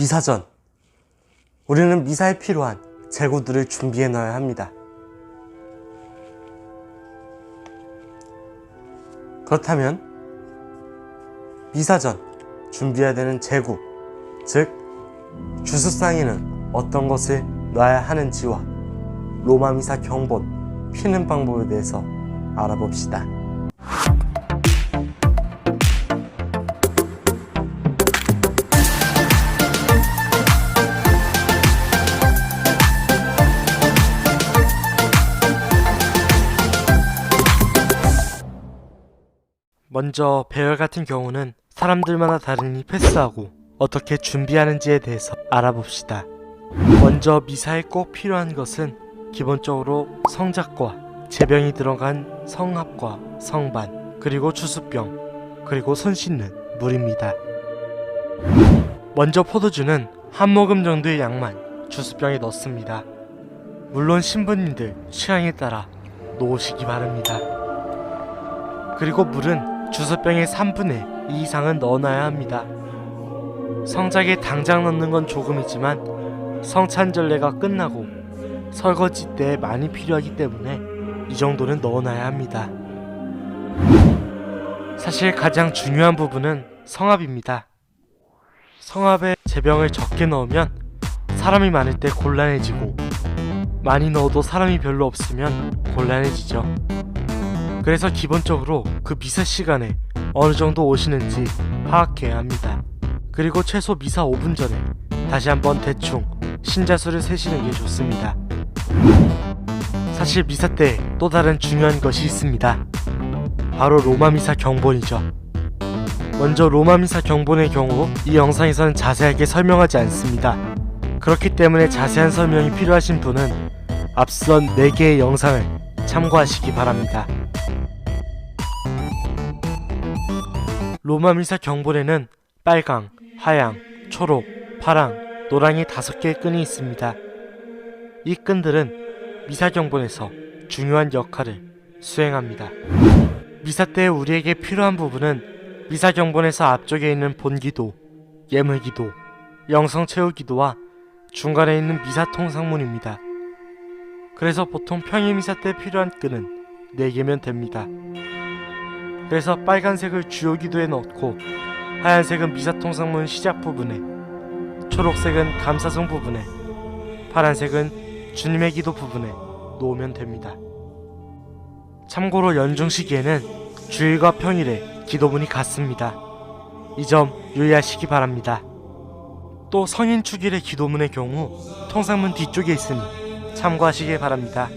미사전. 우리는 미사에 필요한 재고들을 준비해 놔야 합니다. 그렇다면 미사전 준비해야 되는 재고, 즉 주술상에는 어떤 것을 놔야 하는지와 로마 미사 경본 피는 방법에 대해서 알아봅시다. 먼저 배열 같은 경우는 사람들마다 다르니 패스하고 어떻게 준비하는지에 대해서 알아봅시다. 먼저 미사에 꼭 필요한 것은 기본적으로 성작과 제병이 들어간 성합과 성반 그리고 주수병 그리고 손 씻는 물입니다. 먼저 포도주는 한 모금 정도의 양만 주수병에 넣습니다. 물론 신부님들 취향에 따라 놓으시기 바랍니다. 그리고 물은 주스병의 3분의 2 이상은 넣어놔야 합니다. 성작에 당장 넣는 건 조금이지만 성찬절례가 끝나고 설거지 때 많이 필요하기 때문에 이 정도는 넣어놔야 합니다. 사실 가장 중요한 부분은 성합입니다. 성합에 제병을 적게 넣으면 사람이 많을 때 곤란해지고 많이 넣어도 사람이 별로 없으면 곤란해지죠. 그래서 기본적으로 그 미사 시간에 어느 정도 오시는지 파악해야 합니다. 그리고 최소 미사 5분 전에 다시 한번 대충 신자수를 세시는 게 좋습니다. 사실 미사 때 또 다른 중요한 것이 있습니다. 바로 로마 미사 경본이죠. 먼저 로마 미사 경본의 경우 이 영상에서는 자세하게 설명하지 않습니다. 그렇기 때문에 자세한 설명이 필요하신 분은 앞선 4개의 영상을 참고하시기 바랍니다. 로마 미사 경본에는 빨강, 하양, 초록, 파랑, 노랑이 다섯 개의 끈이 있습니다. 이 끈들은 미사 경본에서 중요한 역할을 수행합니다. 미사 때 우리에게 필요한 부분은 미사 경본에서 앞쪽에 있는 본기도, 예물기도, 영성 채우기도와 중간에 있는 미사 통상문입니다. 그래서 보통 평일 미사 때 필요한 끈은 4개면 됩니다. 그래서 빨간색을 주요 기도에 넣고 하얀색은 미사통상문 시작 부분에 초록색은 감사성 부분에 파란색은 주님의 기도 부분에 놓으면 됩니다. 참고로 연중 시기에는 주일과 평일에 기도문이 같습니다. 이 점 유의하시기 바랍니다. 또 성인 축일의 기도문의 경우 통상문 뒤쪽에 있으니 참고하시길 바랍니다.